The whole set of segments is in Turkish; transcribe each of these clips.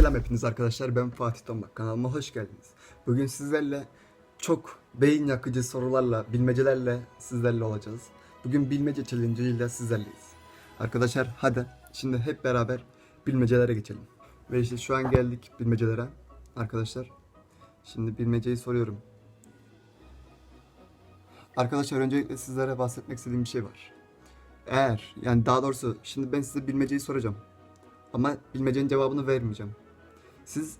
Selam hepiniz arkadaşlar. Ben Fatih Tombak. Kanalıma hoş geldiniz. Bugün sizlerle çok beyin yakıcı sorularla, bilmecelerle sizlerle olacağız. Bugün bilmece challenge ile sizlerleyiz. Arkadaşlar hadi şimdi hep beraber bilmecelere geçelim. Ve işte şu an geldik bilmecelere. Arkadaşlar şimdi bilmeceyi soruyorum. Arkadaşlar öncelikle sizlere bahsetmek istediğim bir şey var. Eğer yani daha doğrusu şimdi ben size bilmeceyi soracağım. Ama bilmecenin cevabını vermeyeceğim. Siz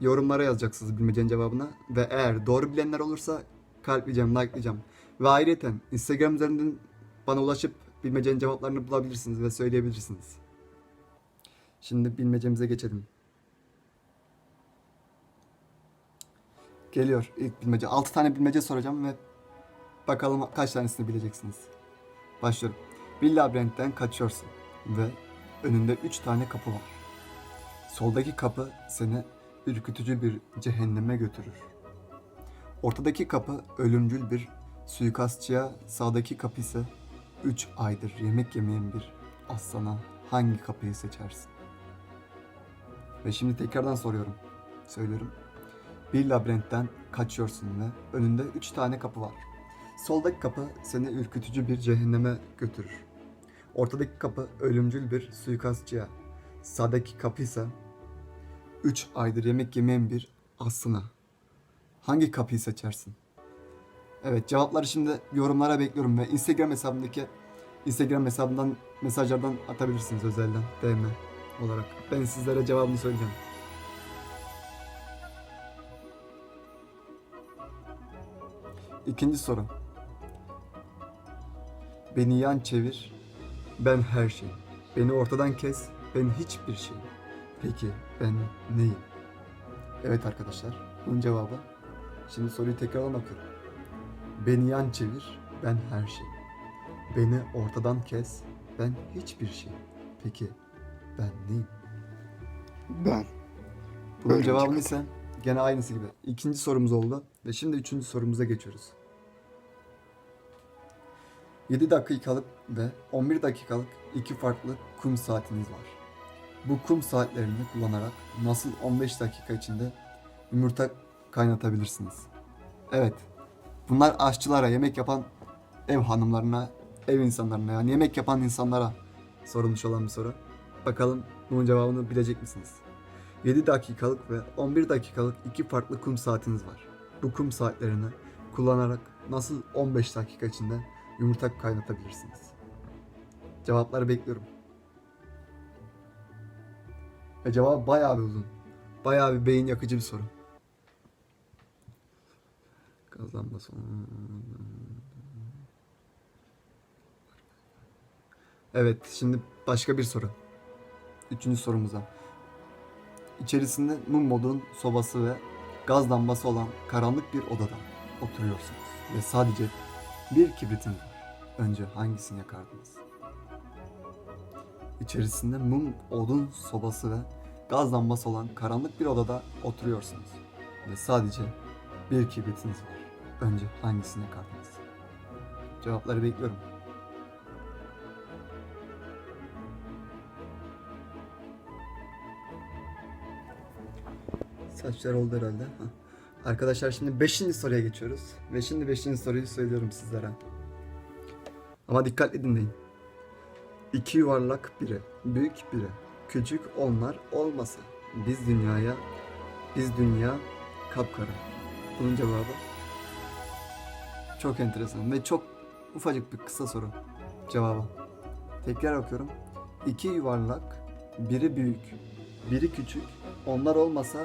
yorumlara yazacaksınız bilmecenin cevabını ve eğer doğru bilenler olursa kalpleyeceğim, likelayacağım. Ve ayrıca Instagram üzerinden bana ulaşıp bilmecenin cevaplarını bulabilirsiniz ve söyleyebilirsiniz. Şimdi bilmecemize geçelim. Geliyor ilk bilmece. 6 tane bilmece soracağım ve bakalım kaç tanesini bileceksiniz. Başlıyorum. Bir labirentten kaçıyorsun ve önünde 3 tane kapı var. Soldaki kapı seni ürkütücü bir cehenneme götürür. Ortadaki kapı ölümcül bir suikastçıya, sağdaki kapı ise 3 aydır yemek yemeyen bir aslana hangi kapıyı seçersin? Ve şimdi tekrardan soruyorum. Söylüyorum. Bir labirentten kaçıyorsun ve önünde 3 tane kapı var. Soldaki kapı seni ürkütücü bir cehenneme götürür. Ortadaki kapı ölümcül bir suikastçıya. Sağdaki kapı ise 3 aydır yemek yemeyen bir aslına. Hangi kapıyı seçersin? Evet cevapları şimdi yorumlara bekliyorum ve Instagram hesabındaki Instagram hesabından mesajlardan atabilirsiniz özelden DM olarak. Ben sizlere cevabını söyleyeceğim. İkinci soru. Beni yan çevir, ben her şey. Beni ortadan kes, ben hiçbir şey. Peki ben neyim? Evet arkadaşlar, bunun cevabı. Şimdi soruyu tekrardan okuyorum. Beni yan çevir, ben her şey. Beni ortadan kes, ben hiçbir şey. Peki ben neyim? Ben. Bunun Öğrenci cevabını ise gene aynısı gibi. İkinci sorumuz oldu ve şimdi üçüncü sorumuza geçiyoruz. 7 dakikalık ve 11 dakikalık iki farklı kum saatiniz var. Bu kum saatlerini kullanarak nasıl 15 dakika içinde yumurta kaynatabilirsiniz? Evet. Bunlar aşçılara, yemek yapan ev hanımlarına, ev insanlarına yani yemek yapan insanlara sorulmuş olan bir soru. Bakalım bunun cevabını bilecek misiniz? 7 dakikalık ve 11 dakikalık iki farklı kum saatiniz var. Bu kum saatlerini kullanarak nasıl 15 dakika içinde yumurta kaynatabilirsiniz? Cevapları bekliyorum. Ve cevap bayağı bir uzun. Bayağı bir beyin yakıcı bir soru. Kazanma sonu. Evet, şimdi başka bir soru. Üçüncü sorumuza. İçerisinde mum modun sobası ve gaz lambası olan karanlık bir odada oturuyorsunuz. Ve sadece bir kibritiniz var. Önce hangisini yakardınız? İçerisinde mum, odun sobası ve gaz lambası olan karanlık bir odada oturuyorsunuz. Ve sadece bir kibritiniz var. Önce hangisini yakardınız? Cevapları bekliyorum. Saçlar oldu herhalde. Arkadaşlar şimdi 5. soruya geçiyoruz. Ve şimdi 5. soruyu söylüyorum sizlere. Ama dikkatli dinleyin. İki yuvarlak biri, büyük biri, küçük onlar olmasa biz dünyaya, biz dünya kapkara. Bunun cevabı çok enteresan ve çok ufacık bir kısa soru cevabı. Tekrar okuyorum. İki yuvarlak, biri büyük, biri küçük, onlar olmasa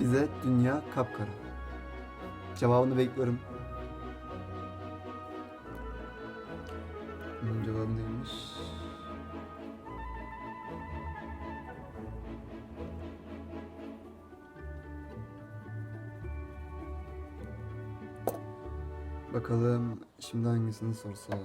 bize dünya kapkara. Cevabını bekliyorum. Bunun cevabı neymiş? Bakalım şimdi hangisini sorsak?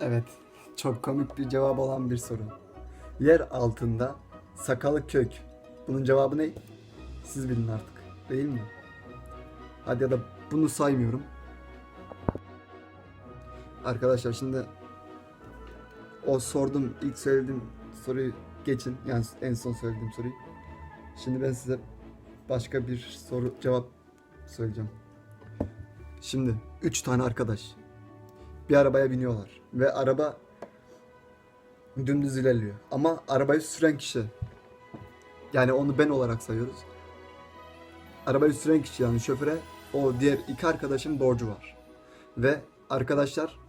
Evet, çok komik bir cevap olan bir soru. Yer altında sakalı kök. Bunun cevabı ne? Siz bilin artık, değil mi? Hadi ya da bunu saymıyorum. Arkadaşlar şimdi o sordum ilk söylediğim soruyu geçin. Yani en son söylediğim soruyu. Şimdi ben size başka bir soru cevap söyleyeceğim. Şimdi üç tane arkadaş bir arabaya biniyorlar ve araba dümdüz ilerliyor. Ama arabayı süren kişi yani onu ben olarak sayıyoruz. Arabayı süren kişi yani şoföre o diğer iki arkadaşın borcu var. Ve arkadaşlar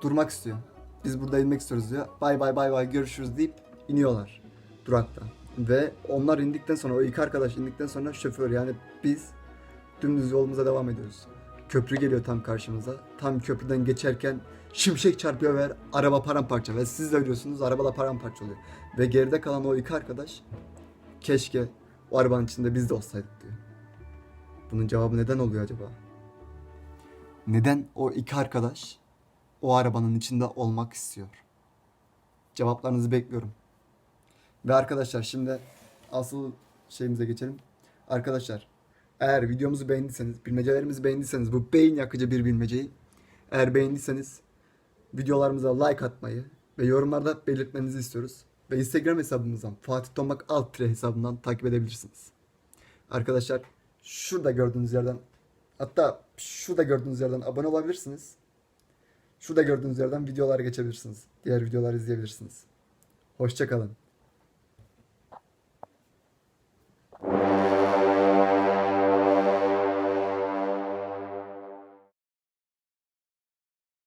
durmak istiyor. Biz burada inmek istiyoruz diyor. Bay bay bay bay görüşürüz deyip iniyorlar durakta. Ve onlar indikten sonra o iki arkadaş indikten sonra şoför yani biz dümdüz yolumuza devam ediyoruz. Köprü geliyor tam karşımıza. Tam köprüden geçerken şimşek çarpıyor ve araba paramparça. Ve siz de görüyorsunuz araba da paramparça oluyor. Ve geride kalan o iki arkadaş keşke o arabanın içinde biz de olsaydık diyor. Bunun cevabı neden oluyor acaba? Neden o iki arkadaş o arabanın içinde olmak istiyor? Cevaplarınızı bekliyorum. Ve arkadaşlar şimdi asıl şeyimize geçelim. Arkadaşlar eğer videomuzu beğendiyseniz, bilmecelerimizi beğendiyseniz bu beyin yakıcı bir bilmeceyi eğer beğendiyseniz videolarımıza like atmayı ve yorumlarda belirtmenizi istiyoruz. Ve Instagram hesabımızdan Fatih Tomak alt tire hesabından takip edebilirsiniz. Arkadaşlar şurada gördüğünüz yerden hatta şurada gördüğünüz yerden abone olabilirsiniz. Şurada gördüğünüz yerden videolara geçebilirsiniz. Diğer videoları izleyebilirsiniz. Hoşçakalın.